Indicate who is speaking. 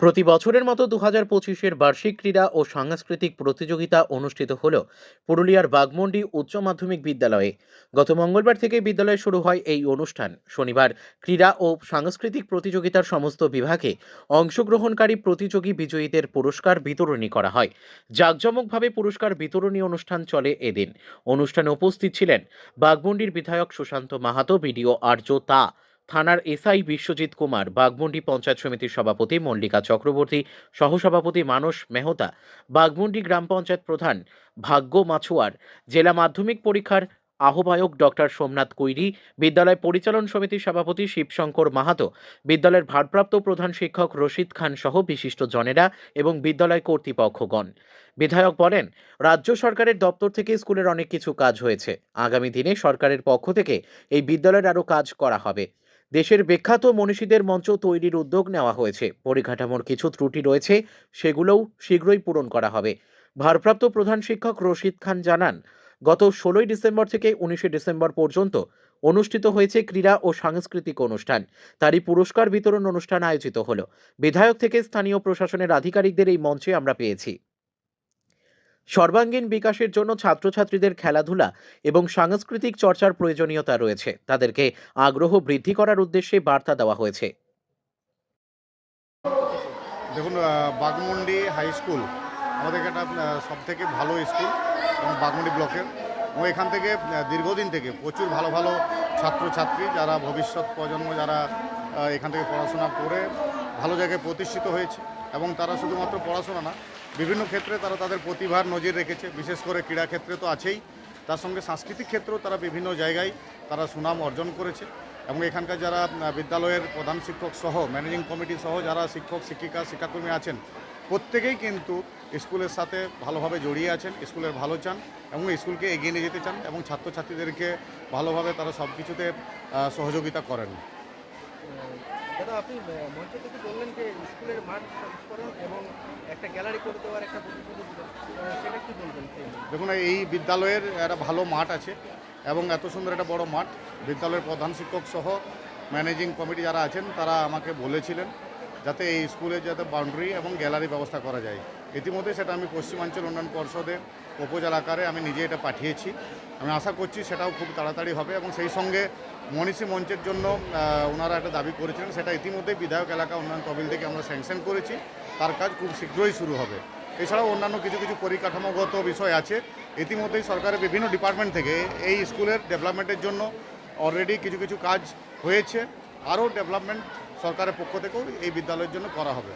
Speaker 1: প্রতি বছরের মতো দু হাজার পঁচিশের বার্ষিক ক্রীড়া ও সাংস্কৃতিক প্রতিযোগিতা অনুষ্ঠিত হল পুরুলিয়ার বাগমন্ডি উচ্চ মাধ্যমিক বিদ্যালয়ে। গত মঙ্গলবার থেকে বিদ্যালয়ে শুরু হয় এই অনুষ্ঠান। শনিবার ক্রীড়া ও সাংস্কৃতিক প্রতিযোগিতার সমস্ত বিভাগে অংশগ্রহণকারী প্রতিযোগী বিজয়ীদের পুরস্কার বিতরণী করা হয়। জাঁকজমকভাবে পুরস্কার বিতরণী অনুষ্ঠান চলে এদিন। অনুষ্ঠানে উপস্থিত ছিলেন বাগমন্ডির বিধায়ক সুশান্ত মাহাতো, বিডিও আর্য তা। থানার এসআই বিশ্বজিৎ কুমার, বাগমুন্ডি পঞ্চায়েত সমিতির সভাপতি মল্লিকা চক্রবর্তী, সহসভাপতি মানস মেহতা, বাগমুন্ডি গ্রাম পঞ্চায়েত প্রধান ভাগ্য মাছুয়ার, জেলা মাধ্যমিক পরীক্ষার আহ্বায়ক ডক্টর সোমনাথ কৈরি, বিদ্যালয় পরিচালন সমিতির সভাপতি শিবশঙ্কর মাহাতো, বিদ্যালয়ের ভারপ্রাপ্ত প্রধান শিক্ষক রশিদ খান সহ বিশিষ্ট জনেরা এবং বিদ্যালয় কর্তৃপক্ষগণ। বিধায়ক বলেন, রাজ্য সরকারের দপ্তর থেকে স্কুলের অনেক কিছু কাজ হয়েছে। আগামী দিনে সরকারের পক্ষ থেকে এই বিদ্যালয়ের আরও কাজ করা হবে। দেশের বিখ্যাত মনীষীদের মঞ্চ তৈরির উদ্যোগ নেওয়া হয়েছে। পরিকাঠামোর কিছু ত্রুটি রয়েছে, সেগুলোও শীঘ্রই পূরণ করা হবে। ভারপ্রাপ্ত প্রধান শিক্ষক রশিদ খান জানান, গত ষোলোই ডিসেম্বর থেকে উনিশে ডিসেম্বর পর্যন্ত অনুষ্ঠিত হয়েছে ক্রীড়া ও সাংস্কৃতিক অনুষ্ঠান। তারই পুরস্কার বিতরণ অনুষ্ঠান আয়োজিত হলো। বিধায়ক থেকে স্থানীয় প্রশাসনের আধিকারিকদের এই মঞ্চে আমরা পেয়েছি। সর্বাঙ্গীন বিকাশের জন্য ছাত্রছাত্রীদের খেলাধুলা এবং সাংস্কৃতিক চর্চার প্রয়োজনীয়তা রয়েছে। তাদেরকে আগ্রহ বৃদ্ধি করার উদ্দেশ্যে বার্তা দেওয়া হয়েছে।
Speaker 2: দেখুন বাগমুন্ডি হাই স্কুল আমাদের একটা সব থেকে ভালো স্কুল এবং বাগমুন্ডি ব্লকের। এবং এখান থেকে দীর্ঘদিন থেকে প্রচুর ভালো ভালো ছাত্রছাত্রী যারা ভবিষ্যৎ প্রজন্ম যারা এখান থেকে পড়াশোনা করে ভালো জায়গায় প্রতিষ্ঠিত হয়েছে এবং তারা শুধুমাত্র পড়াশোনা না বিভিন্ন ক্ষেত্রে তারা তাদের প্রতিভার নজির রেখেছে, বিশেষ করে ক্রীড়া ক্ষেত্রে তো আছেই। তার সঙ্গে সাংস্কৃতিক ক্ষেত্রেও তারা বিভিন্ন জায়গায় তারা সুনাম অর্জন করেছে এবং এখানকার যারা বিদ্যালয়ের প্রধান শিক্ষক সহ, ম্যানেজিং কমিটি সহ যারা শিক্ষক, শিক্ষিকা, শিক্ষাকর্মী আছেন, প্রত্যেকেই কিন্তু স্কুলের সাথে ভালোভাবে জড়িয়ে আছেন, স্কুলের ভালো চান এবং স্কুলকে এগিয়ে নিয়ে যেতে চান এবং ছাত্রছাত্রীদেরকে ভালোভাবে তারা সব কিছুতে সহযোগিতা করেন।
Speaker 3: দাদা, আপনি মঞ্চ থেকে বললেন যে স্কুলের মাঠ সংস্করণ এবং
Speaker 2: দেখুন, এই বিদ্যালয়ের একটা ভালো মাঠ আছে এবং এত সুন্দর একটা বড় মাঠ। বিদ্যালয়ের প্রধান শিক্ষক সহ ম্যানেজিং কমিটি যারা আছেন, তারা আমাকে বলেছিলেন যাতে এই স্কুলে যাতে বাউন্ডারি এবং গ্যালারি ব্যবস্থা করা যায়। ইতিমধ্যে সেটা আমি পশ্চিমাঞ্চল উন্নয়ন পর্ষদে প্রপোজাল আকারে আমি নিজে এটা পাঠিয়েছি। আমি আশা করছি সেটাও খুব তাড়াতাড়ি হবে এবং সেই সঙ্গে মনীষী মঞ্চের জন্য ওনারা একটা দাবি করেছিলেন, সেটা ইতিমধ্যেই বিধায়ক এলাকা উন্নয়ন তহবিল থেকে আমরা স্যাংশন করেছি। তার কাজ খুব শীঘ্রই শুরু হবে। এছাড়াও অন্যান্য কিছু কিছু পরিকাঠামোগত বিষয় আছে। ইতিমধ্যেই সরকারের বিভিন্ন ডিপার্টমেন্ট থেকে এই স্কুলের ডেভেলপমেন্টের জন্য অলরেডি কিছু কিছু কাজ হয়েছে। আরও ডেভেলপমেন্ট সরকারের পক্ষ থেকেও এই বিদ্যালয়ের জন্য করা হবে।